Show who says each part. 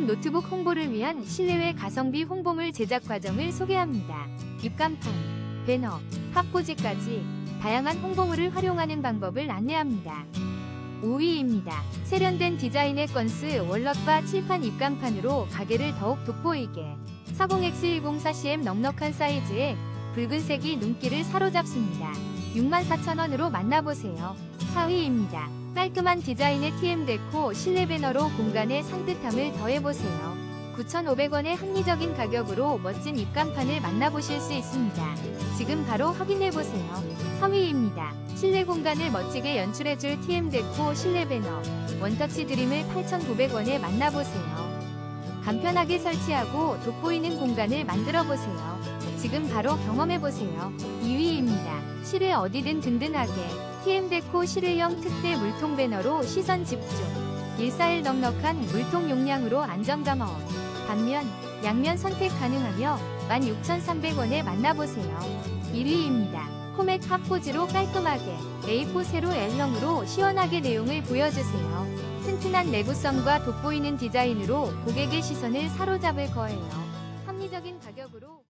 Speaker 1: 게이밍 노트북 홍보를 위한 실내외 가성비 홍보물 제작 과정을 소개합니다. 입간판, 배너, 확보지까지 다양한 홍보물을 활용하는 방법을 안내합니다. 5위입니다. 세련된 디자인의 건스 월넛바 칠판 입간판으로 가게를 더욱 돋보이게 40X104cm 넉넉한 사이즈에 붉은색이 눈길을 사로잡습니다. 64,000원으로 만나보세요. 4위입니다. 깔끔한 디자인의 TM데코 실내 배너로 공간의 산뜻함을 더해보세요. 9,500원의 합리적인 가격으로 멋진 입간판을 만나보실 수 있습니다. 지금 바로 확인해보세요. 3위입니다. 실내 공간을 멋지게 연출해줄 TM데코 실내 배너 원터치 드림을 8,900원에 만나보세요. 간편하게 설치하고 돋보이는 공간을 만들어보세요. 지금 바로 경험해보세요. 2위입니다. 실외 어디든 든든하게 TM데코 실외형 특대 물통 배너로 시선 집중 141 넉넉한 물통 용량으로 안정감 업 반면 양면 선택 가능하며 16,300원에 만나보세요. 1위입니다. 코맥 확보지로 깔끔하게 A4 세로 L형으로 시원하게 내용을 보여주세요. 튼튼한 내구성과 돋보이는 디자인으로 고객의 시선을 사로잡을 거예요. 합리적인 가격으로